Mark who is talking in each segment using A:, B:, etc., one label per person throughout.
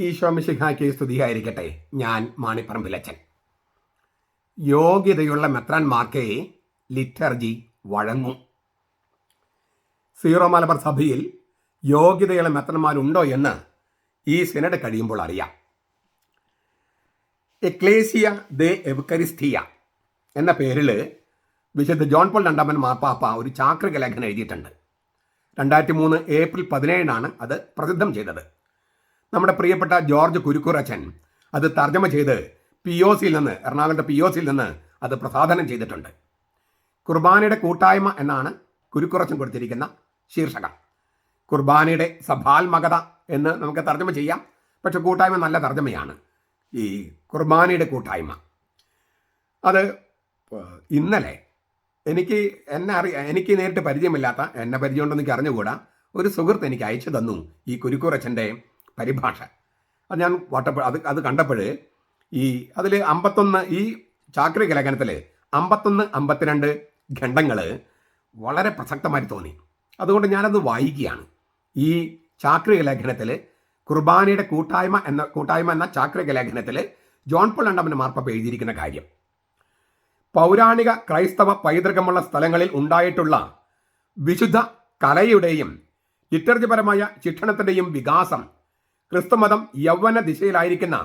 A: ഈശോമിശിഹായ്ക്ക് സ്തുതിയായിരിക്കട്ടെ. ഞാൻ മാണിപ്പറമ്പിലച്ചൻ. യോഗ്യതയുള്ള മെത്രാൻമാർക്കേ ലിറ്റർജി വഴങ്ങും. സീറോ മലബാർ സഭയിൽ യോഗ്യതയുള്ള മെത്രന്മാരുണ്ടോ എന്ന് ഈ സിനഡ് കഴിയുമ്പോൾ അറിയാം. എക്ലേസിയ ദേ എവ്കരിസ്ഥിയ എന്ന പേരിൽ വിശുദ്ധ ജോൺ പോൾ രണ്ടാമൻ മാർപ്പാപ്പ ഒരു ചാക്രിക ലേഖനം എഴുതിയിട്ടുണ്ട്. രണ്ടായിരത്തി മൂന്ന് ഏപ്രിൽ പതിനേഴിനാണ് അത് പ്രസിദ്ധം ചെയ്തത്. നമ്മുടെ പ്രിയപ്പെട്ട ജോർജ് കുരുക്കുറച്ചൻ അത് തർജമ ചെയ്ത് പി ഒ സിയിൽ നിന്ന് എറണാകുളത്തെ പി ഒ സിയിൽ നിന്ന് അത് പ്രസാധനം ചെയ്തിട്ടുണ്ട്. കുർബാനയുടെ കൂട്ടായ്മ എന്നാണ് കുരുക്കുറച്ചൻ കൊടുത്തിരിക്കുന്ന ശീർഷകം. കുർബാനയുടെ സഭാത്മകത എന്ന് നമുക്ക് തർജമ ചെയ്യാം. പക്ഷെ കൂട്ടായ്മ നല്ല തർജമയാണ്. ഈ കുർബാനയുടെ കൂട്ടായ്മ. അത് ഇന്നലെ എനിക്ക് എന്നെ അറിയ എനിക്ക് നേരിട്ട് പരിചയമില്ലാത്ത എന്നെ പരിചയമുണ്ടെന്ന് എനിക്ക് അറിഞ്ഞുകൂടാ. ഒരു സുഹൃത്ത് എനിക്ക് അയച്ചു തന്നു ഈ കുരുക്കുറച്ചന്റെ പരിഭാഷ. അത് ഞാൻ വട്ടപ്പോ അത് അത് കണ്ടപ്പോൾ ഈ അതിൽ അമ്പത്തൊന്ന് ഈ ചാക്രി ലേഖനത്തിൽ അമ്പത്തൊന്ന് അമ്പത്തിരണ്ട് ഖണ്ഡങ്ങൾ വളരെ പ്രസക്തമായി തോന്നി. അതുകൊണ്ട് ഞാനത് വായിക്കുകയാണ്. ഈ ചാക്രിക ലേഖനത്തിൽ കുർബാനയുടെ കൂട്ടായ്മ എന്ന കൂട്ടായ്മ എന്ന ചാക്രിക ലേഖനത്തിൽ ജോൺ പോൾ രണ്ടാമൻ മാർപ്പ എഴുതിയിരിക്കുന്ന കാര്യം. പൗരാണിക ക്രൈസ്തവ പൈതൃകമുള്ള സ്ഥലങ്ങളിൽ ഉണ്ടായിട്ടുള്ള വിശുദ്ധ കലയുടെയും ലിറ്റർജിപരമായ ശിക്ഷണത്തിന്റെയും വികാസം ക്രിസ്തുമതം യൗവന ദിശയിലായിരിക്കുന്ന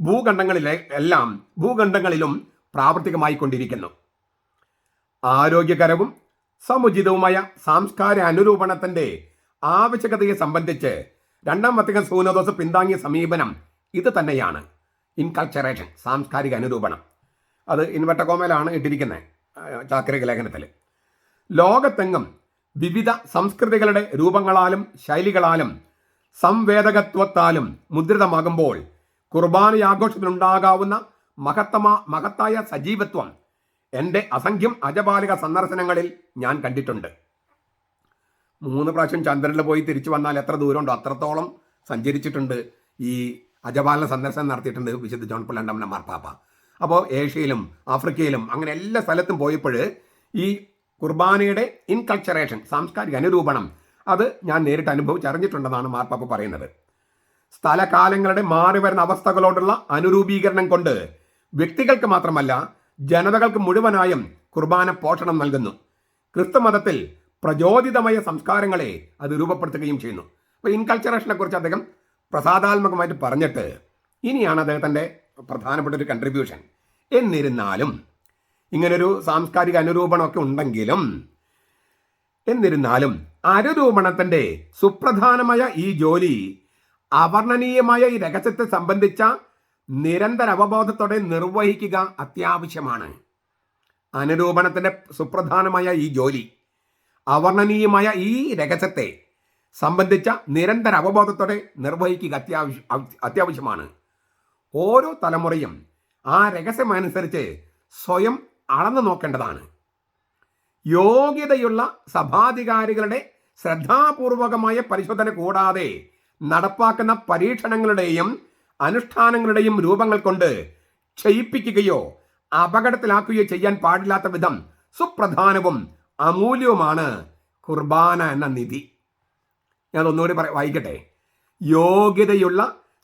A: ഭൂഖണ്ഡങ്ങളിലെ എല്ലാം ഭൂഖണ്ഡങ്ങളിലും പ്രാവർത്തികമായി കൊണ്ടിരിക്കുന്നു. ആരോഗ്യകരവും സമുചിതവുമായ സാംസ്കാര അനുരൂപണത്തിന്റെ ആവശ്യകതയെ സംബന്ധിച്ച് രണ്ടാം വത്തികൻ സൂനദോസ് പിന്താങ്ങിയ സമീപനം ഇത് തന്നെയാണ്. ഇൻകൾച്ചറേഷൻ സാംസ്കാരിക അനുരൂപണം. അത് ഇൻവെട്ടകോമയിലാണ് ഇട്ടിരിക്കുന്നത് ചാക്രിക ലേഖനത്തിൽ ലോകത്തെങ്ങും വിവിധ സംസ്കൃതികളുടെ രൂപങ്ങളാലും ശൈലികളാലും സംവേദകത്വത്താലും മുദ്രിതമാകുമ്പോൾ കുർബാന ആഘോഷത്തിനുണ്ടാകാവുന്ന മഹത്തമ മഹത്തായ സജീവത്വം എന്റെ അസംഖ്യം അജപാലിക സന്ദർശനങ്ങളിൽ ഞാൻ കണ്ടിട്ടുണ്ട്. മൂന്ന് പ്രാവശ്യം ചന്ദ്രനിൽ പോയി തിരിച്ചു വന്നാൽ എത്ര ദൂരമുണ്ടോ അത്രത്തോളം സഞ്ചരിച്ചിട്ടുണ്ട്. ഈ അജപാലന സന്ദർശനം നടത്തിയിട്ടുണ്ട് വിശുദ്ധ ജോൺ പിള്ളണ്ടമ്മ മാർപ്പാപ്പ അപ്പോൾ ഏഷ്യയിലും ആഫ്രിക്കയിലും അങ്ങനെ എല്ലാ സ്ഥലത്തും പോയപ്പോൾ ഈ കുർബാനയുടെ ഇൻകൾച്ചറേഷൻ സാംസ്കാരിക അനുരൂപണം അത് ഞാൻ നേരിട്ട് അനുഭവിച്ചറിഞ്ഞിട്ടുണ്ടെന്നാണ് മാർപ്പാപ്പ പറയുന്നത്. സ്ഥലകാലങ്ങളുടെ മാറി വരുന്ന അവസ്ഥകളോടുള്ള അനുരൂപീകരണം കൊണ്ട് വ്യക്തികൾക്ക് മാത്രമല്ല ജനതകൾക്ക് മുഴുവനായും കുർബാന പോഷണം നൽകുന്നു. ക്രിസ്തു മതത്തിൽ പ്രചോദിതമായ സംസ്കാരങ്ങളെ അത് രൂപപ്പെടുത്തുകയും ചെയ്യുന്നു. അപ്പോൾ ഇൻകൾച്ചറേഷനെ കുറിച്ച് അദ്ദേഹം പ്രസാദാത്മകമായിട്ട് പറഞ്ഞിട്ട് ഇനിയാണ് അദ്ദേഹത്തിന്റെ പ്രധാനപ്പെട്ട ഒരു കൺട്രിബ്യൂഷൻ എന്നിരുന്നാലും ഇങ്ങനൊരു സാംസ്കാരിക അനുരൂപണമൊക്കെ ഉണ്ടെങ്കിലും എന്നിരുന്നാലും അനുരൂപണത്തിന്റെ സുപ്രധാനമായ ഈ ജോലി അവർണനീയമായ ഈ രഹസ്യത്തെ സംബന്ധിച്ച നിരന്തര അവബോധത്തോടെ നിർവഹിക്കുക അത്യാവശ്യമാണ്. അനുരൂപണത്തിന്റെ സുപ്രധാനമായ ഈ ജോലി അവർണനീയമായ ഈ രഹസ്യത്തെ സംബന്ധിച്ച നിരന്തര അവബോധത്തോടെ നിർവഹിക്കുക അത്യാവശ്യം അത്യാവശ്യമാണ്. ഓരോ തലമുറയും ആ രഹസ്യമനുസരിച്ച് സ്വയം അളന്നു നോക്കേണ്ടതാണ്. യോഗ്യതയുള്ള സഭാധികാരികളുടെ ശ്രദ്ധാപൂർവകമായ പരിശോധന കൂടാതെ നടപ്പാക്കുന്ന പരീക്ഷണങ്ങളുടെയും അനുഷ്ഠാനങ്ങളുടെയും രൂപങ്ങൾ കൊണ്ട് ക്ഷയിപ്പിക്കുകയോ അപകടത്തിലാക്കുകയോ ചെയ്യാൻ പാടില്ലാത്ത വിധം സുപ്രധാനവും അമൂല്യവുമാണ് കുർബാന എന്ന നിധി. ഞാൻ ഒന്നുകൂടി പറ വായിക്കട്ടെ. യോഗ്യതയുള്ള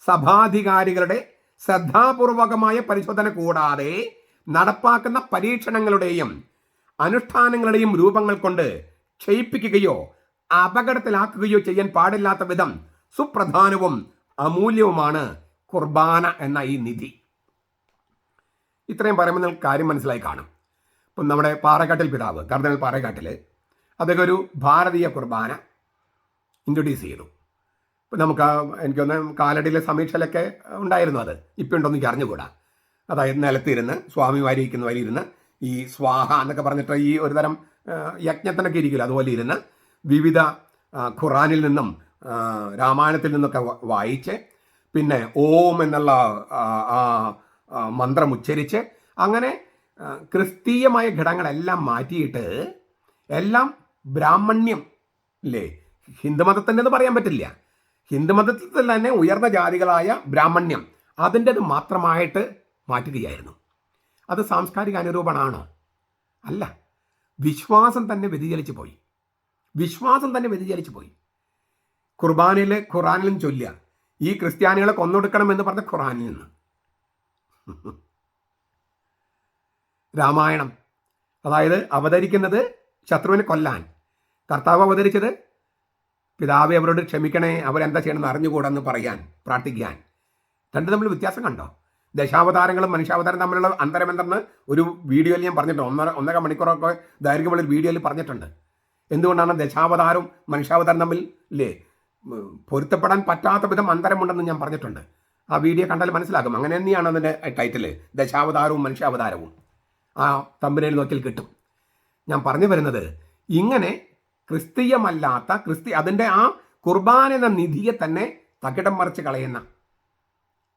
A: സഭാധികാരികളുടെ ശ്രദ്ധാപൂർവകമായ പരിശോധന കൂടാതെ നടപ്പാക്കുന്ന പരീക്ഷണങ്ങളുടെയും അനുഷ്ഠാനങ്ങളുടെയും രൂപങ്ങൾ കൊണ്ട് ക്ഷയിപ്പിക്കുകയോ അപകടത്തിലാക്കുകയോ ചെയ്യാൻ പാടില്ലാത്ത വിധം സുപ്രധാനവും അമൂല്യവുമാണ് കുർബാന എന്ന ഈ നിധി. ഇത്രയും പറയുമ്പോൾ നിങ്ങൾ കാര്യം മനസ്സിലായി കാണും. ഇപ്പം നമ്മുടെ പാറക്കാട്ടിൽ പിതാവ് കർദിനൽ പാറക്കാട്ടിൽ അദ്ദേഹം ഒരു ഭാരതീയ കുർബാന ഇൻട്രൊഡ്യൂസ് ചെയ്തു. ഇപ്പം നമുക്ക് എനിക്കൊന്ന് കാലടിയിലെ സമീക്ഷയിലൊക്കെ ഉണ്ടായിരുന്നു അത്. ഇപ്പം ഉണ്ടോ എനിക്ക് അറിഞ്ഞുകൂടാ. അതായത് നിലത്തിരുന്ന് സ്വാമി വാരിയിരിക്കുന്ന വരി ഇരുന്ന് ഈ സ്വാഹ എന്നൊക്കെ പറഞ്ഞിട്ട് ഈ ഒരു തരം യജ്ഞത്തിനൊക്കെ ഇരിക്കില്ല അതുപോലെ ഇരുന്ന് വിവിധ ഖുറാനിൽ നിന്നും രാമായണത്തിൽ നിന്നൊക്കെ വായിച്ച് പിന്നെ ഓം എന്നുള്ള മന്ത്രം ഉച്ചരിച്ച് അങ്ങനെ ക്രിസ്തീയമായ ഘടകങ്ങളെല്ലാം മാറ്റിയിട്ട് എല്ലാം ബ്രാഹ്മണ്യം അല്ലേ ഹിന്ദുമതത്തിന്റെ പറയാൻ പറ്റില്ല. ഹിന്ദുമതത്തിൽ തന്നെ ഉയർന്ന ജാതികളായ ബ്രാഹ്മണ്യം അതിന്റെത് മാത്രമായിട്ട് മാറ്റുകയായിരുന്നു. അത് സാംസ്കാരിക അനുരൂപണമാണോ അല്ല. വിശ്വാസം തന്നെ വ്യതിചലിച്ചു പോയി. വിശ്വാസം തന്നെ വ്യതിചലിച്ചു പോയി. കുർബാനയിൽ ഖുറാനിലും ചൊല്ലുക ഈ ക്രിസ്ത്യാനികളെ കൊന്നൊടുക്കണം എന്ന് പറഞ്ഞ ഖുറാനിൽ നിന്ന്. രാമായണം അതായത് അവതരിക്കുന്നത് ശത്രുവിനെ കൊല്ലാൻ. കർത്താവ് അവതരിച്ചത് പിതാവെ അവരോട് ക്ഷമിക്കണേ അവരെന്താ ചെയ്യണമെന്ന് അറിഞ്ഞുകൂടെന്ന് പറയാൻ പ്രാർത്ഥിക്കാൻ. രണ്ടും തമ്മിൽ വ്യത്യാസം കണ്ടോ? ദശാവതാരങ്ങളും മനുഷ്യാവതാരം തമ്മിലുള്ള അന്തരം എന്തെന്ന് ഒരു വീഡിയോയിൽ ഞാൻ പറഞ്ഞിട്ടുണ്ട്. ഒന്നര ഒന്നര മണിക്കൂറൊക്കെ ദൈർഘ്യമുള്ള ഒരു വീഡിയോയിൽ പറഞ്ഞിട്ടുണ്ട്. എന്തുകൊണ്ടാണ് ദശാവതാരവും മനുഷ്യാവതാരം തമ്മിൽ ഇല്ലേ പൊരുത്തപ്പെടാൻ പറ്റാത്ത വിധം അന്തരമുണ്ടെന്ന് ഞാൻ പറഞ്ഞിട്ടുണ്ട്. ആ വീഡിയോ കണ്ടാൽ മനസ്സിലാക്കും അങ്ങനെ തന്നെയാണ് അതിന്റെ ടൈറ്റിൽ ദശാവതാരവും മനുഷ്യാവതാരവും. ആ തമ്പനയിൽ നോക്കിൽ കിട്ടും. ഞാൻ പറഞ്ഞു വരുന്നത് ഇങ്ങനെ ക്രിസ്തീയമല്ലാത്ത ക്രിസ്തി അതിന്റെ ആ കുർബാന എന്ന നിധിയെ തന്നെ തകിടം മറിച്ച് കളയുന്ന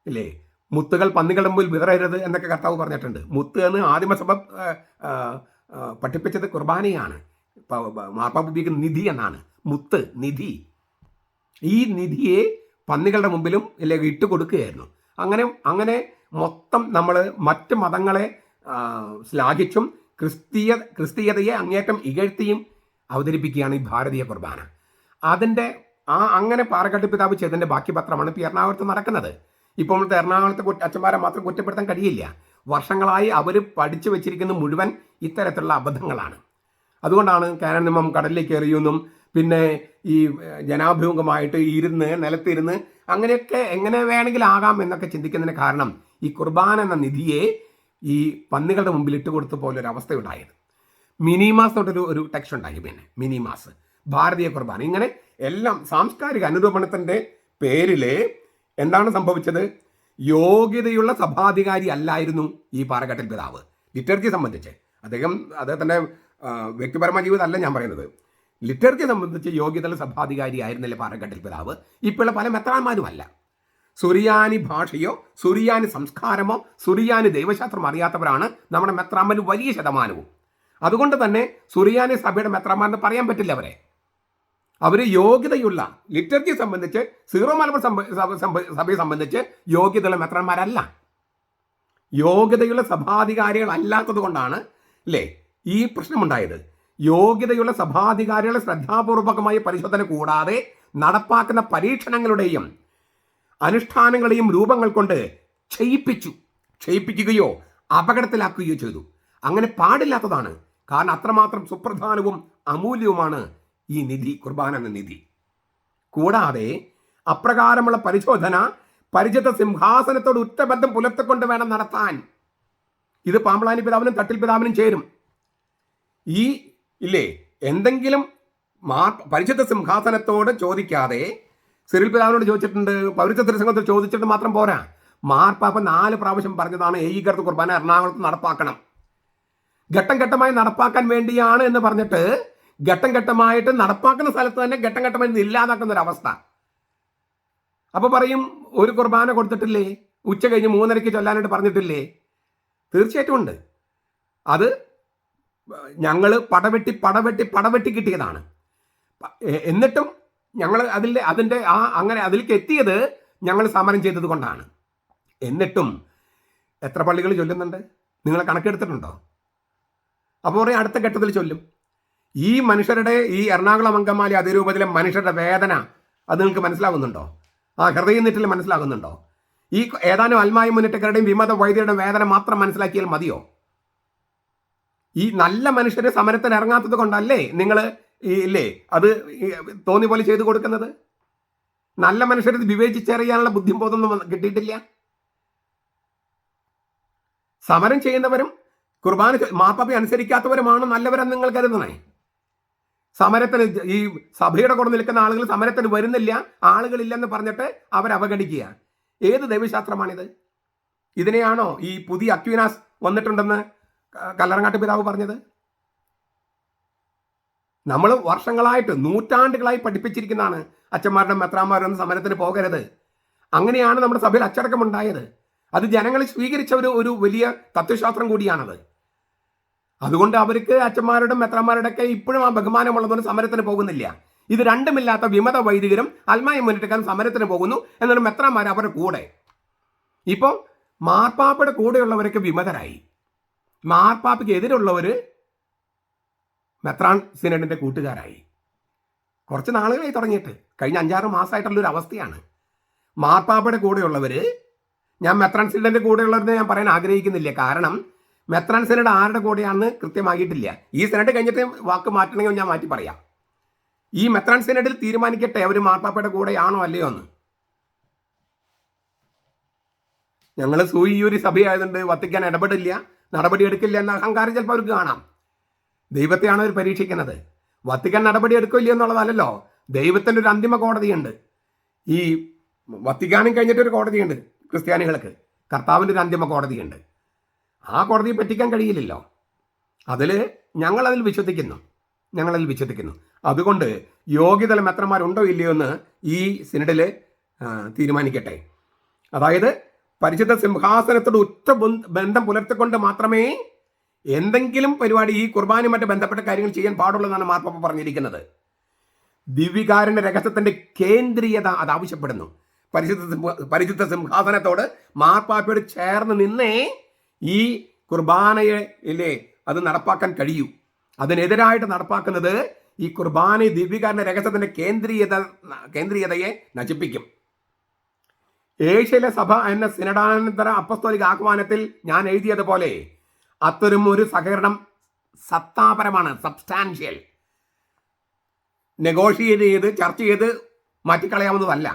A: ഇല്ലേ മുത്തുകൾ പന്നികളുടെ മുമ്പിൽ വിതറരുത് എന്നൊക്കെ കർത്താവ് പറഞ്ഞിട്ടുണ്ട്. മുത്ത് എന്ന് ആദിമസഭ പഠിപ്പിച്ചത് കുർബാനയാണ്. മാർപ്പാപ്പ ഉപയോഗിക്കുന്ന നിധി എന്നാണ്. മുത്ത് നിധി. ഈ നിധിയെ പന്നികളുടെ മുമ്പിലും ഇല്ലേ ഇട്ട് കൊടുക്കുകയായിരുന്നു. അങ്ങനെ അങ്ങനെ മൊത്തം നമ്മൾ മറ്റ് മതങ്ങളെ ശ്ലാഘിച്ചും ക്രിസ്തീയ ക്രിസ്തീയതയെ അങ്ങേറ്റം ഇകഴ്ത്തിയും അവതരിപ്പിക്കുകയാണ് ഈ ഭാരതീയ കുർബാന. അതിന്റെ ആ അങ്ങനെ പാറക്കാട്ട് പിതാവ് ചെയ്തതിന്റെ ബാക്കി പത്രമാണ് ഇപ്പോൾ എറണാകുളത്ത് നടക്കുന്നത്. ഇപ്പോൾ നമ്മൾ എറണാകുളത്തെ അച്ഛന്മാരെ മാത്രം കുറ്റപ്പെടുത്താൻ കഴിയില്ല. വർഷങ്ങളായി അവർ പഠിച്ചു വെച്ചിരിക്കുന്ന മുഴുവൻ ഇത്തരത്തിലുള്ള അബദ്ധങ്ങളാണ്. അതുകൊണ്ടാണ് കാനൻ നിയമം കടലിലേക്ക് എറിയുമെന്നും പിന്നെ ഈ ജനാഭിമുഖമായിട്ട് ഇരുന്ന് നിലത്തിരുന്ന് അങ്ങനെയൊക്കെ എങ്ങനെ വേണമെങ്കിലും ആകാം എന്നൊക്കെ ചിന്തിക്കുന്നതിന് കാരണം ഈ കുർബാന എന്ന നിധിയെ ഈ പന്നികളുടെ മുമ്പിൽ ഇട്ട് കൊടുത്ത പോലെ ഒരു അവസ്ഥ ഉണ്ടായത് മിനിമാസ് തൊട്ടൊരു ഒരു ടെക്സ് ഉണ്ടായി പിന്നെ മിനിമാസ് ഭാരതീയ കുർബാന. ഇങ്ങനെ എല്ലാം സാംസ്കാരിക അനുരൂപണത്തിന്റെ പേരിൽ എന്താണ് സംഭവിച്ചത്? യോഗ്യതയുള്ള സഭാധികാരി അല്ലായിരുന്നു ഈ പാറക്കാട്ടിൽ പിതാവ്. ലിറ്റർജിയെ സംബന്ധിച്ച് അദ്ദേഹം അദ്ദേഹത്തിന്റെ വ്യക്തിപരമായ ജീവിതമല്ല ഞാൻ പറയുന്നത്. ലിറ്റർജി സംബന്ധിച്ച് യോഗ്യതയുള്ള സഭാധികാരി ആയിരുന്നില്ല പാറക്കാട്ടിൽ പിതാവ്? ഇപ്പോഴുള്ള പല മെത്രാന്മാരുമല്ല സുറിയാനി ഭാഷയോ സുറിയാനി സംസ്കാരമോ സുറിയാനി ദൈവശാസ്ത്രം അറിയാത്തവരാണ് നമ്മുടെ മെത്രാമ്മന് വലിയ ശതമാനവും. അതുകൊണ്ട് തന്നെ സുറിയാനി സഭയുടെ മെത്രാമാരെന്ന് പറയാൻ പറ്റില്ല അവരെ. അവർ യോഗ്യതയുള്ള ലിറ്റർജി സംബന്ധിച്ച് സീറോ മലബാർ സഭയെ സംബന്ധിച്ച് യോഗ്യതയുള്ള മെത്രാന്മാരല്ല. യോഗ്യതയുള്ള സഭാധികാരികളല്ലാത്തത് കൊണ്ടാണ് അല്ലേ ഈ പ്രശ്നമുണ്ടായത്. യോഗ്യതയുള്ള സഭാധികാരികളെ ശ്രദ്ധാപൂർവകമായ പരിശോധന കൂടാതെ നടപ്പാക്കുന്ന പരീക്ഷണങ്ങളുടെയും അനുഷ്ഠാനങ്ങളെയും രൂപങ്ങൾ കൊണ്ട് ക്ഷയിപ്പിച്ചു. ക്ഷയിപ്പിക്കുകയോ അപകടത്തിലാക്കുകയോ ചെയ്തു. അങ്ങനെ പാടില്ലാത്തതാണ്. കാരണം അത്രമാത്രം സുപ്രധാനവും അമൂല്യവുമാണ് ഈ നിധി കുർബാന എന്ന നിധി. കൂടാതെ അപ്രകാരമുള്ള പരിശോധന പരിചിത സിംഹാസനത്തോട് ഉറ്റബന്ധം പുലർത്തിക്കൊണ്ട് വേണം നടത്താൻ. ഇത് പാമ്പളാനി പിതാവിനും തട്ടിൽ പിതാവിനും ചേരും. ഈ ഇല്ലേ എന്തെങ്കിലും മാ പരിശുദ്ധ സിംഹാസനത്തോട് ചോദിക്കാതെ സിറിൽ പിതാവിനോട് ചോദിച്ചിട്ടുണ്ട് പൗരത്വ തിരുസംഘത്തിൽ ചോദിച്ചിട്ട് മാത്രം പോരാ. മാർപ്പാപ്പ നാല് പ്രാവശ്യം പറഞ്ഞതാണ് ഏകീകൃത കുർബാന എറണാകുളത്ത് നടപ്പാക്കണം. ഘട്ടം ഘട്ടമായി നടപ്പാക്കാൻ വേണ്ടിയാണ് എന്ന് പറഞ്ഞിട്ട് ഘട്ടം ഘട്ടമായിട്ട് നടപ്പാക്കുന്ന സ്ഥലത്ത് തന്നെ ഘട്ടം ഘട്ടമായി ഇല്ലാതാക്കുന്ന അവസ്ഥ അപ്പൊ പറയും ഒരു കുർബാന കൊടുത്തിട്ടില്ലേ? ഉച്ച കഴിഞ്ഞ് മൂന്നരയ്ക്ക് ചൊല്ലാനായിട്ട് പറഞ്ഞിട്ടില്ലേ? തീർച്ചയായിട്ടും ഉണ്ട്. അത് ഞങ്ങൾ പടവെട്ടി പടവെട്ടി പടവെട്ടി കിട്ടിയതാണ്. എന്നിട്ടും ഞങ്ങൾ അതിൽ അതിന്റെ ആ അങ്ങനെ അതിലേക്ക് എത്തിയത് ഞങ്ങൾ സമരം ചെയ്തത് കൊണ്ടാണ്. എന്നിട്ടും എത്ര പള്ളികൾ ചൊല്ലുന്നുണ്ട്? നിങ്ങൾ കണക്കെടുത്തിട്ടുണ്ടോ? അപ്പോൾ പറയും അടുത്ത ഘട്ടത്തിൽ ചൊല്ലും. ഈ മനുഷ്യരുടെ ഈ എറണാകുളം അങ്കമാലി അതിരൂപത്തിലെ മനുഷ്യരുടെ വേദന അത് നിങ്ങൾക്ക് മനസ്സിലാകുന്നുണ്ടോ ആ ഹൃദയം നിട്ടിൽ മനസ്സിലാകുന്നുണ്ടോ? ഈ ഏതാനും അൽമായ മുന്നേറ്റക്കാരുടെയും വിമത വൈദ്യരുടെയും വേദന മാത്രം മനസ്സിലാക്കിയാൽ മതിയോ? ഈ നല്ല മനുഷ്യരെ സമരത്തിന് ഇറങ്ങാത്തത് കൊണ്ടല്ലേ നിങ്ങൾ ഇല്ലേ? അത് തോന്നി പോലെ ചെയ്തു കൊടുക്കുന്നത്? നല്ല മനുഷ്യരെ വിവേചിച്ചറിയാനുള്ള ബുദ്ധിബോധമൊന്നും കിട്ടിയിട്ടില്ല? സമരം ചെയ്യുന്നവരും കുർബാന മാപ്പാപ്പി അനുസരിക്കാത്തവരുമാണ് നല്ലവരെന്ന് നിങ്ങൾ കരുതണേ? സമരത്തിന് ഈ സഭയുടെ കൂടെ നിൽക്കുന്ന ആളുകൾ സമരത്തിന് വരുന്നില്ല ആളുകളില്ലെന്ന് പറഞ്ഞിട്ട് അവർ അവഗണിക്കുക ഏത് ദൈവശാസ്ത്രമാണിത്? ഇതിനെയാണോ ഈ പുതിയ അക്വിനാസ് വന്നിട്ടുണ്ടെന്ന് കല്ലറങ്ങാട്ട് പിതാവ് പറഞ്ഞത്? നമ്മൾ വർഷങ്ങളായിട്ട് നൂറ്റാണ്ടുകളായി പഠിപ്പിച്ചിരിക്കുന്നതാണ് അച്ഛന്മാരുടെ മെത്രാന്മാരൊന്നും സമരത്തിന് പോകരുത്. അങ്ങനെയാണ് നമ്മുടെ സഭയിൽ അച്ചടക്കമുണ്ടായത്. അത് ജനങ്ങൾ സ്വീകരിച്ച ഒരു ഒരു വലിയ തത്വശാസ്ത്രം കൂടിയാണത്. അതുകൊണ്ട് അവർക്ക് അച്ഛന്മാരുടെ മെത്രന്മാരുടെ ഒക്കെ ഇപ്പോഴും ആ ബഹുമാനമുള്ളതുകൊണ്ട് സമരത്തിന് പോകുന്നില്ല. ഇത് രണ്ടുമില്ലാത്ത വിമത വൈദികരും അൽമായ മുന്നേറ്റക്കാരും സമരത്തിന് പോകുന്നു എന്നൊരു മെത്രന്മാർ അവരുടെ കൂടെ. ഇപ്പോൾ മാർപ്പാപ്പയുടെ കൂടെയുള്ളവരൊക്കെ വിമതരായി. മാർപ്പാപ്പയ്ക്ക് എതിരുള്ളവർ മെത്രാൻ സിനഡിന്റെ കൂട്ടുകാരായി. കുറച്ച് നാളുകളായി തുടങ്ങിയിട്ട്. കഴിഞ്ഞ അഞ്ചാറ് മാസമായിട്ടുള്ളൊരു അവസ്ഥയാണ്. മാർപ്പാപ്പയുടെ കൂടെയുള്ളവർ ഞാൻ മെത്രാൻ സിനഡിന്റെ കൂടെയുള്ളവരെന്ന് ഞാൻ പറയാൻ ആഗ്രഹിക്കുന്നില്ല. കാരണം മെത്രാൻ സിനഡ് ആരുടെ കൂടെയാണെന്ന് കൃത്യമാക്കിയിട്ടില്ല. ഈ സിനഡ് കഴിഞ്ഞിട്ട് വാക്ക് മാറ്റണമെങ്കിൽ ഞാൻ മാറ്റി പറയാം. ഈ മെത്രാൻ സിനഡിൽ തീരുമാനിക്കട്ടെ അവർ മാർപ്പാപ്പയുടെ കൂടെയാണോ അല്ലയോ എന്ന്. ഞങ്ങൾ ഒരു സഭയായതുകൊണ്ട് വത്തിക്കാൻ ഇടപെടില്ല. നടപടി എടുക്കില്ല എന്ന അഹങ്കാരം ചിലപ്പോൾ അവർക്ക് കാണാം. ദൈവത്തെയാണ് അവർ പരീക്ഷിക്കുന്നത്. വത്തിക്കാൻ നടപടി എടുക്കില്ല എന്നുള്ളതല്ലല്ലോ. ദൈവത്തിന്റെ ഒരു അന്തിമ കോടതിയുണ്ട്. ഈ വത്തിക്കാനും കഴിഞ്ഞിട്ടൊരു കോടതിയുണ്ട് ക്രിസ്ത്യാനികൾക്ക്. കർത്താവിന്റെ ഒരു അന്തിമ കോടതിയുണ്ട്. ആ കോടതിയെ പറ്റിക്കാൻ കഴിയില്ലല്ലോ. അതിൽ ഞങ്ങളതിൽ വിശ്വസിക്കുന്നു. ഞങ്ങളതിൽ വിശ്വസിക്കുന്നു. അതുകൊണ്ട് യോഗ്യതല മെത്രന്മാരുണ്ടോ ഇല്ലയോ എന്ന് ഈ സിനഡിൽ തീരുമാനിക്കട്ടെ. അതായത് പരിശുദ്ധ സിംഹാസനത്തോട് ഉറ്റ ബന്ധ- പുലർത്തിക്കൊണ്ട് മാത്രമേ എന്തെങ്കിലും പരിപാടി ഈ കുർബാനുമായിട്ട് ബന്ധപ്പെട്ട കാര്യങ്ങൾ ചെയ്യാൻ പാടുള്ളതാണ് മാർപ്പാപ്പ പറഞ്ഞിരിക്കുന്നത്. ദിവ്യകാരന്റെ രഹസ്യത്തിന്റെ കേന്ദ്രീയത അത് ആവശ്യപ്പെടുന്നു. പരിശുദ്ധ പരിശുദ്ധ സിംഹാസനത്തോട് മാർപ്പാപ്പയോട് ചേർന്ന് നിന്നേ ഈ കുർബാനയെ ഇല്ലേ അത് നടപ്പാക്കാൻ കഴിയൂ. അതിനെതിരായിട്ട് നടപ്പാക്കുന്നത് ഈ കുർബാന ദിവ്യകാരന്റെ രഹസ്യത്തിന്റെ കേന്ദ്രീയത കേന്ദ്രീയതയെ നശിപ്പിക്കും. ഏഷ്യയിലെ സഭ എന്ന സിനഡാനന്തര അപ്പസ്തോലിക ആഹ്വാനത്തിൽ ഞാൻ എഴുതിയതുപോലെ അത്തരം ഒരു സഹകരണം സത്താപരമാണ് സബ്സ്റ്റാൻഷ്യൽ നെഗോഷിയേറ്റ് ചെയ്ത് ചർച്ച ചെയ്ത് മാറ്റിക്കളയാവുന്നതല്ല.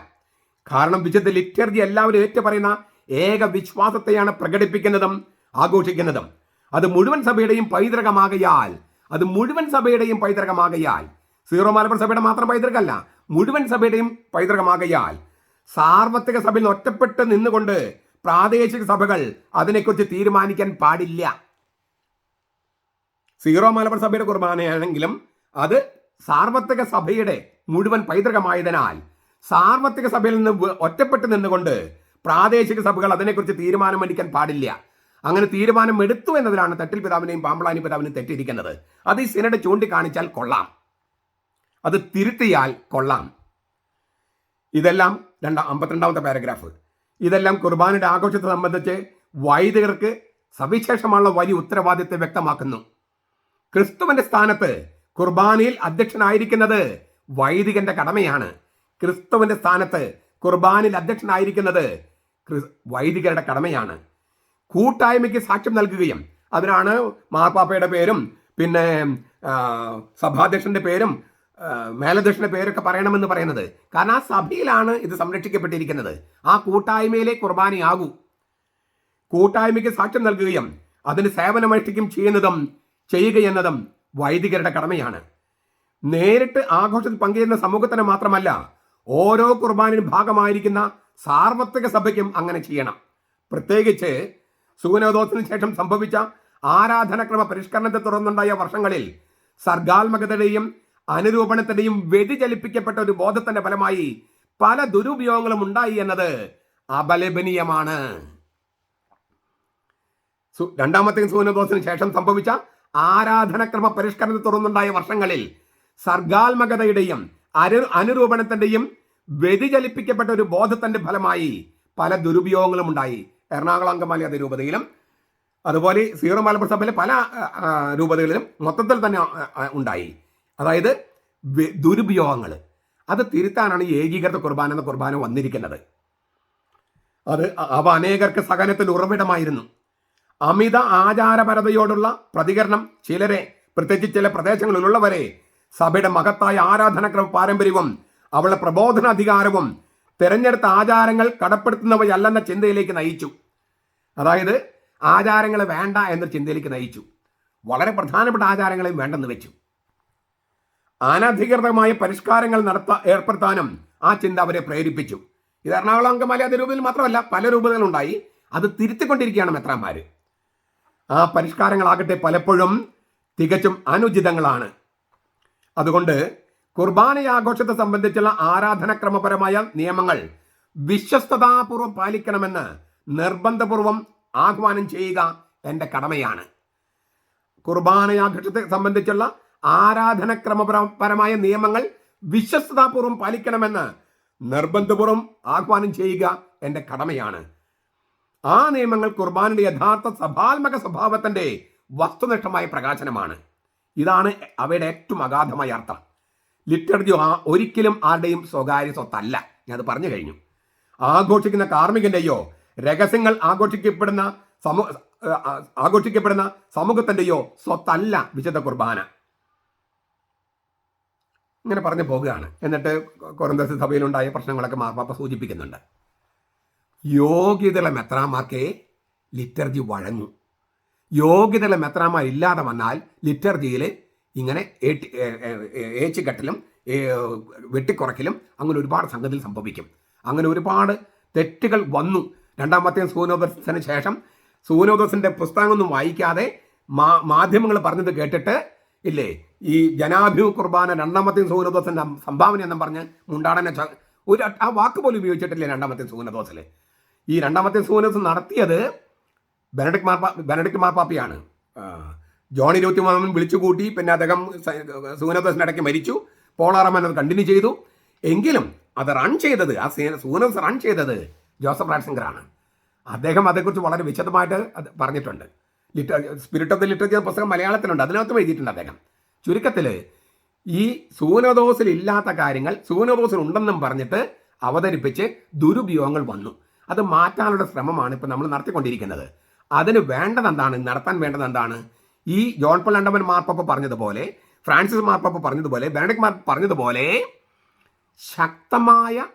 A: കാരണം വിശുദ്ധ ലിറ്റർജി എല്ലാവരും ഏറ്റുപറയുന്ന ഏക വിശ്വാസത്തെയാണ് പ്രകടിപ്പിക്കുന്നതും ആഘോഷിക്കുന്നതും. അത് മുഴുവൻ സഭയുടെയും പൈതൃകമാകയാൽ അത് മുഴുവൻ സഭയുടെയും പൈതൃകമാകയാൽ സീറോ മലബാർ സഭയുടെ മാത്രം പൈതൃകമല്ല മുഴുവൻ സഭയുടെയും പൈതൃകമാകയാൽ സാർവത്രിക സഭയിൽ ഒറ്റപ്പെട്ട് നിന്നുകൊണ്ട് പ്രാദേശിക സഭകൾ അതിനെക്കുറിച്ച് തീരുമാനിക്കാൻ പാടില്ല. സീറോ മലബാർ സഭയുടെ കുർബാനയാണെങ്കിലും അത് സാർവത്രിക സഭയുടെ മുഴുവൻ പൈതൃകമായതിനാൽ സാർവത്രിക സഭയിൽ നിന്ന് ഒറ്റപ്പെട്ട് നിന്നുകൊണ്ട് പ്രാദേശിക സഭകൾ അതിനെക്കുറിച്ച് തീരുമാനം എടുക്കാൻ പാടില്ല. അങ്ങനെ തീരുമാനം എടുത്തു എന്നതിലാണ് തട്ടിൽ പിതാവിനെയും പാമ്പളാനി പിതാവിനെയും തെറ്റിയിരിക്കുന്നത് അത് ഈ സിനഡ് ചൂണ്ടിക്കാണിച്ചാൽ കൊള്ളാം. അത് തിരുത്തിയാൽ കൊള്ളാം. ഇതെല്ലാം രണ്ടാം അമ്പത്തിരണ്ടാമത്തെ പാരഗ്രാഫ് ഇതെല്ലാം കുർബാനയുടെ ആഘോഷത്തെ സംബന്ധിച്ച് വൈദികർക്ക് സവിശേഷമുള്ള വലിയ ഉത്തരവാദിത്വം വ്യക്തമാക്കുന്നു. ക്രിസ്തുവിന്റെ സ്ഥാനത്ത് കുർബാനയിൽ അധ്യക്ഷനായിരിക്കുന്നത് വൈദികന്റെ കടമയാണ്. ക്രിസ്തുവിന്റെ സ്ഥാനത്ത് കുർബാനയിൽ അധ്യക്ഷനായിരിക്കുന്നത് വൈദികരുടെ കടമയാണ്. കൂട്ടായ്മയ്ക്ക് സാക്ഷ്യം നൽകുകയും അതിനാണ് മാർപ്പാപ്പയുടെ പേരും പിന്നെ സഭാധ്യക്ഷന്റെ പേരും മേലധ്യക്ഷന്റെ പേരൊക്കെ പറയണമെന്ന് പറയുന്നത്. കാരണം ആ സഭയിലാണ് ഇത് സംരക്ഷിക്കപ്പെട്ടിരിക്കുന്നത്. ആ കൂട്ടായ്മയിലെ കുർബാനയാകൂ. കൂട്ടായ്മയ്ക്ക് സാക്ഷ്യം നൽകുകയും അതിന് സേവനമനുഷ്ഠിക്കും ചെയ്യുന്നതും ചെയ്യുക എന്നതും വൈദികരുടെ കടമയാണ്. നേരിട്ട് ആഘോഷത്തിൽ പങ്കുചേരുന്ന സമൂഹത്തിന് മാത്രമല്ല ഓരോ കുർബാനിനും ഭാഗമായിരിക്കുന്ന സാർവത്രിക സഭയ്ക്കും അങ്ങനെ ചെയ്യണം. പ്രത്യേകിച്ച് സൂനോദോസിന് ശേഷം സംഭവിച്ച ആരാധനക്രമ പരിഷ്കരണത്തെ തുടർന്നുണ്ടായ വർഷങ്ങളിൽ സർഗാത്മകതയുടെയും അനുരൂപണത്തിന്റെയും വ്യതിചലിപ്പിക്കപ്പെട്ട ഒരു ബോധത്തിന്റെ ഫലമായി പല ദുരുപയോഗങ്ങളും ഉണ്ടായി എന്നത് അപലപനീയമാണ്. രണ്ടാമത്തെ സൂര്യദോസിന് ശേഷം സംഭവിച്ച ആരാധനക്രമ പരിഷ്കരണത്തെ തുടർന്നുണ്ടായ വർഷങ്ങളിൽ സർഗാത്മകതയുടെയും അരു അനുരൂപണത്തിന്റെയും വ്യതിചലിപ്പിക്കപ്പെട്ട ഒരു ബോധത്തിന്റെ ഫലമായി പല ദുരുപയോഗങ്ങളും ഉണ്ടായി. എറണാകുളം അങ്കമാലി അതിരൂപതയിലും അതുപോലെ സീറോ മലബാർ സഭയിലെ പല രൂപതകളിലും മൊത്തത്തിൽ തന്നെ ഉണ്ടായി. അതായത് ദുരുപയോഗങ്ങൾ അത് തിരുത്താനാണ് ഏകീകൃത കുർബാന എന്ന കുർബാന വന്നിരിക്കുന്നത്. അത് അവ അനേകർക്ക് സഹനത്തിൽ ഉറവിടമായിരുന്നു. അമിത ആചാരപരതയോടുള്ള പ്രതികരണം ചിലരെ പ്രത്യേകിച്ച് ചില പ്രദേശങ്ങളിലുള്ളവരെ സഭയുടെ മഹത്തായ ആരാധനക്രമ പാരമ്പര്യവും അവളുടെ പ്രബോധന അധികാരവും തെരഞ്ഞെടുത്ത ആചാരങ്ങൾ കടപ്പെടുത്തുന്നവയല്ലെന്ന ചിന്തയിലേക്ക് നയിച്ചു. അതായത് ആചാരങ്ങൾ വേണ്ട എന്ന ചിന്തയിലേക്ക് നയിച്ചു. വളരെ പ്രധാനപ്പെട്ട ആചാരങ്ങളെയും വേണ്ടെന്ന് വെച്ചു. അനധികൃതമായ പരിഷ്കാരങ്ങൾ നടത്ത ഏർപ്പെടുത്താനും ആ ചിന്ത അവരെ പ്രേരിപ്പിച്ചു. ഇത് എറണാകുളം അങ്കമാലി അതിരൂപതയിൽ മാത്രമല്ല പല രൂപതകളുണ്ടായി. അത് തിരുത്തിക്കൊണ്ടിരിക്കുകയാണ് മെത്രാന്മാര്. ആ പരിഷ്കാരങ്ങളാകട്ടെ പലപ്പോഴും തികച്ചും അനുചിതങ്ങളാണ്. അതുകൊണ്ട് കുർബാനയാഘോഷത്തെ സംബന്ധിച്ചുള്ള ആരാധനക്രമപരമായ നിയമങ്ങൾ വിശ്വസ്തതാപൂർവം പാലിക്കണമെന്ന് നിർബന്ധപൂർവം ആഹ്വാനം ചെയ്യുക എന്റെ കടമയാണ്. കുർബാനയാഘോഷത്തെ സംബന്ധിച്ചുള്ള ആരാധനക്രമപരമായ നിയമങ്ങൾ വിശ്വസ്തതാപൂർവം പാലിക്കണമെന്ന് നിർബന്ധപൂർവം ആഹ്വാനം ചെയ്യുക എന്റെ കടമയാണ്. ആ നിയമങ്ങൾ കുർബാനയുടെ യഥാർത്ഥ സഭാത്മക സ്വഭാവത്തിന്റെ വസ്തുനിഷ്ഠമായ പ്രകാശനമാണ്. ഇതാണ് അവയുടെ ഏറ്റവും അഗാധമായ അർത്ഥം. ലിറ്റർജി ഒരിക്കലും ആരുടെയും സ്വകാര്യ സ്വത്തല്ല. ഞാൻ അത് പറഞ്ഞു കഴിഞ്ഞു. ആഘോഷിക്കുന്ന കാർമ്മികന്റെയോ രഹസ്യങ്ങൾ ആഘോഷിക്കപ്പെടുന്ന സമൂ ആ, ആ, ആഘോഷിക്കപ്പെടുന്ന സമൂഹത്തിന്റെയോ സ്വത്തല്ല വിശുദ്ധ കുർബാന. ഇങ്ങനെ പറഞ്ഞു പോകുകയാണ്. എന്നിട്ട് കൊറന്തസ് സഭയിലുണ്ടായ പ്രശ്നങ്ങളൊക്കെ മാർപ്പാപ്പ സൂചിപ്പിക്കുന്നുണ്ട്. യോഗ്യതയുള്ള മെത്രാമാർക്കേ ലിറ്റർജി വഴങ്ങും. യോഗ്യതയുള്ള മെത്രാമാർ ഇല്ലാതെ വന്നാൽ ലിറ്റർജിയിൽ ഇങ്ങനെ ഏച്ചുകെട്ടലും വെട്ടിക്കുറയ്ക്കലും അങ്ങനെ ഒരുപാട് സംഗതികൾ സംഭവിക്കും. അങ്ങനെ ഒരുപാട് തെറ്റുകൾ വന്നു. രണ്ടാമത്തെ സൂനോദസിന് ശേഷം സൂനോദസിന്റെ പുസ്തകമൊന്നും വായിക്കാതെ മാധ്യമങ്ങൾ പറഞ്ഞത് കേട്ടിട്ട് ഇല്ലേ? ഈ ജനാഭി കുർബാന രണ്ടാമത്തെ സൂനദോസിന്റെ സംഭാവന എന്നും പറഞ്ഞ് മുണ്ടാടനെ ഒരു ആ വാക്ക് പോലും ഉപയോഗിച്ചിട്ടില്ല രണ്ടാമത്തെ സൂനദോസിൽ ഈ രണ്ടാമത്തെ സൂര്യദോസ് നടത്തിയത് ബെനഡിക് മാർപ്പാ ബെനഡിക് മാർപ്പാപ്പിയാണ്. ജോണി ജോൺ ഇരുപത്തി മൂന്നാമൻ വിളിച്ചുകൂട്ടി പിന്നെ അദ്ദേഹം സൂനദോസിന്റെ ഇടയ്ക്ക് മരിച്ചു. പോളാറമ്മൻ അത് കണ്ടിന്യൂ ചെയ്തു. എങ്കിലും അത് റൺ ചെയ്തത് ആ സൂനദോസ് റൺ ചെയ്തത് ജോസഫ് റാറ്റ്സിംഗറാണ് അദ്ദേഹം അതേക്കുറിച്ച് വളരെ വിശദമായിട്ട് പറഞ്ഞിട്ടുണ്ട്. ലിറ്റ സ്പിരിറ്റ് ഓഫ് ദ ലിറ്ററേച്ചർ പുസ്തകം മലയാളത്തിലുണ്ട്. അതിനകത്തും എഴുതിയിട്ടുണ്ട് അദ്ദേഹം. ചുരുക്കത്തിൽ ഈ സൂനദോസിൽ ഇല്ലാത്ത കാര്യങ്ങൾ സൂനദോസിൽ ഉണ്ടെന്നും പറഞ്ഞിട്ട് അവതരിപ്പിച്ച് ദുരുപയോഗങ്ങൾ വന്നു. അത് മാറ്റാനുള്ള ശ്രമമാണ് ഇപ്പോൾ നമ്മൾ നടത്തിക്കൊണ്ടിരിക്കുന്നത്. അതിന് വേണ്ടത് എന്താണ് നടത്താൻ വേണ്ടത് എന്താണ് ഈ ജോൺ പോൾ അണ്ടമൻ മാർപ്പാപ്പ പറഞ്ഞതുപോലെ ഫ്രാൻസിസ് മാർപ്പപ്പ പറഞ്ഞതുപോലെ ബെനഡിക് മാർ പറഞ്ഞതുപോലെ ശക്തമായ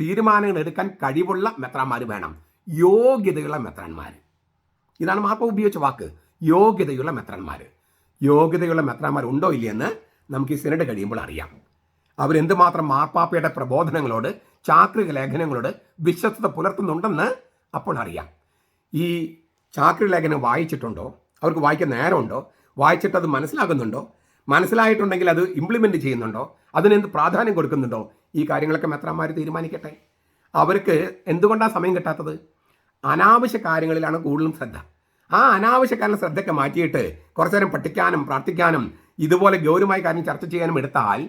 A: തീരുമാനങ്ങൾ എടുക്കാൻ കഴിവുള്ള മെത്രാന്മാർ വേണം. യോഗ്യതയുള്ള മെത്രാന്മാർ ഇതാണ് മാർപ്പ ഉപയോഗിച്ച വാക്ക്. യോഗ്യതയുള്ള മെത്രാന്മാർ യോഗ്യതയുള്ള മെത്രാന്മാർ ഉണ്ടോ ഇല്ലയെന്ന് നമുക്ക് ഈ സിനഡ് കഴിയുമ്പോൾ അറിയാം. അവരെന്തുമാത്രം മാർപ്പാപ്പയുടെ പ്രബോധനങ്ങളോട് ചാക്രിക ലേഖനങ്ങളോട് വിശ്വസ്തത പുലർത്തുന്നുണ്ടെന്ന് അപ്പോൾ അറിയാം. ഈ ചാക്രിക ലേഖനം വായിച്ചിട്ടുണ്ടോ? അവർക്ക് വായിക്കാൻ നേരമുണ്ടോ? വായിച്ചിട്ട് അത് മനസ്സിലാകുന്നുണ്ടോ? മനസ്സിലായിട്ടുണ്ടെങ്കിൽ അത് ഇംപ്ലിമെന്റ് ചെയ്യുന്നുണ്ടോ? അതിനെന്ത് പ്രാധാന്യം കൊടുക്കുന്നുണ്ടോ? ഈ കാര്യങ്ങളൊക്കെ മെത്രാന്മാർ തീരുമാനിക്കട്ടെ. അവർക്ക് എന്തുകൊണ്ടാണ് സമയം കിട്ടാത്തത്? അനാവശ്യ കാര്യങ്ങളിലാണ് കൂടുതലും ശ്രദ്ധ. ആ അനാവശ്യ ശ്രദ്ധയ്ക്ക് ശ്രദ്ധയൊക്കെ മാറ്റിയിട്ട് കുറച്ചു നേരം പഠിക്കാനും പ്രാർത്ഥിക്കാനും ഇതുപോലെ ഗൗരവമായ കാര്യം ചർച്ച ചെയ്യാനും എടുത്താൽ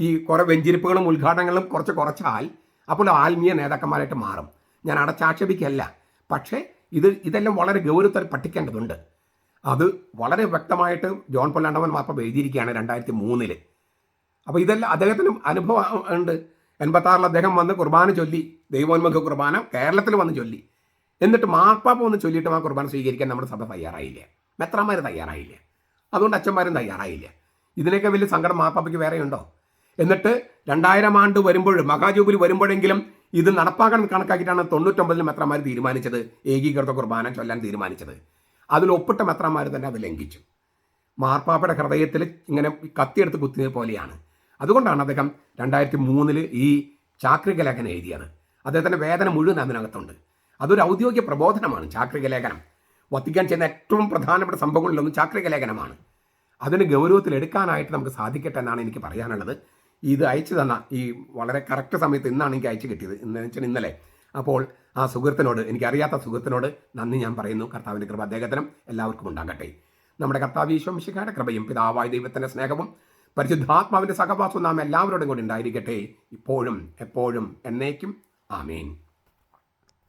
A: ഈ കുറേ വെഞ്ചിരിപ്പുകളും ഉദ്ഘാടനങ്ങളും കുറച്ച് കുറച്ചാൽ അപ്പോൾ ആത്മീയ നേതാക്കന്മാരായിട്ട് മാറും. ഞാൻ അടച്ചാക്ഷേപിക്കല്ല. പക്ഷേ ഇത് ഇതെല്ലാം വളരെ ഗൗരവത്തിൽ പഠിക്കേണ്ടതുണ്ട്. അത് വളരെ വ്യക്തമായിട്ട് ജോൺ പൊല്ലാണ്ടവൻ മാപ്പ എഴുതിയിരിക്കുകയാണ് രണ്ടായിരത്തി മൂന്നിൽ അപ്പോൾ ഇതെല്ലാം അദ്ദേഹത്തിനും അനുഭവം ഉണ്ട്. എൺപത്താറിൽ അദ്ദേഹം വന്ന് കുർബാന ചൊല്ലി. ദൈവോന്മുഖ കുർബാന കേരളത്തിൽ വന്ന് ചൊല്ലി. എന്നിട്ട് മാർപ്പാപ്പ ഒന്ന് ചൊല്ലിയിട്ട് ആ കുർബാന സ്വീകരിക്കാൻ നമ്മുടെ സഭ തയ്യാറായില്ല. മെത്രാന്മാർ തയ്യാറായില്ല. അതുകൊണ്ട് അച്ഛന്മാരും തയ്യാറായില്ല. ഇതിനൊക്കെ വലിയ സങ്കടം മാർപ്പാപ്പയ്ക്ക് വേറെ ഉണ്ടോ? എന്നിട്ട് രണ്ടായിരം ആണ്ട് വരുമ്പോൾ മഹാജൂബിലി വരുമ്പോഴെങ്കിലും ഇത് നടപ്പാക്കാൻ കണക്കാക്കിയിട്ടാണ് തൊണ്ണൂറ്റൊമ്പതിൽ മെത്രാന്മാർ തീരുമാനിച്ചത് ഏകീകൃത കുർബാന ചൊല്ലാൻ തീരുമാനിച്ചത്. അതിൽ ഒപ്പിട്ട മെത്രാന്മാർ തന്നെ അത് ലംഘിച്ചു. മാർപ്പാപ്പയുടെ ഹൃദയത്തിൽ ഇങ്ങനെ കത്തിയെടുത്ത് കുത്തിയത് പോലെയാണ്. അതുകൊണ്ടാണ് അദ്ദേഹം രണ്ടായിരത്തി മൂന്നിൽ ഈ ചാക്രിക ലേഖനം എഴുതിയത്. അദ്ദേഹത്തിന്റെ വേദന മുഴുവൻ അതിനകത്തുണ്ട്. അതൊരു ഔദ്യോഗിക പ്രബോധനമാണ് ചാക്രിക ലേഖനം. വത്തിക്കാൻ ചെയ്യുന്ന ഏറ്റവും പ്രധാനപ്പെട്ട സംഭവങ്ങളിലൊന്നും ചാക്രിക ലേഖനമാണ്. അതിന് ഗൗരവത്തിൽ എടുക്കാനായിട്ട് നമുക്ക് സാധിക്കട്ടെ എന്നാണ് എനിക്ക് പറയാനുള്ളത്. ഇത് അയച്ചു തന്ന ഈ വളരെ കറക്റ്റ് സമയത്ത് ഇന്നാണ് എനിക്ക് അയച്ചു കിട്ടിയത്. എന്ന് വെച്ചാൽ ഇന്നലെ. അപ്പോൾ ആ സുഹൃത്തിനോട് എനിക്കറിയാത്ത സുഹൃത്തിനോട് നന്ദി ഞാൻ പറയുന്നു. കർത്താവിന്റെ കൃപ അദ്ദേഹത്തിനും എല്ലാവർക്കും ഉണ്ടാകട്ടെ. നമ്മുടെ കർത്താവ് ഈശ്വംശിക്കാരുടെ കൃപയും പിതാവായ ദൈവത്തിന്റെ സ്നേഹവും പരിശുദ്ധാത്മാവിന്റെ സഹവാസവും നാം എല്ലാവരോടും കൂടി ഉണ്ടായിരിക്കട്ടെ. ഇപ്പോഴും എപ്പോഴും എന്നേക്കും. ആമേൻ.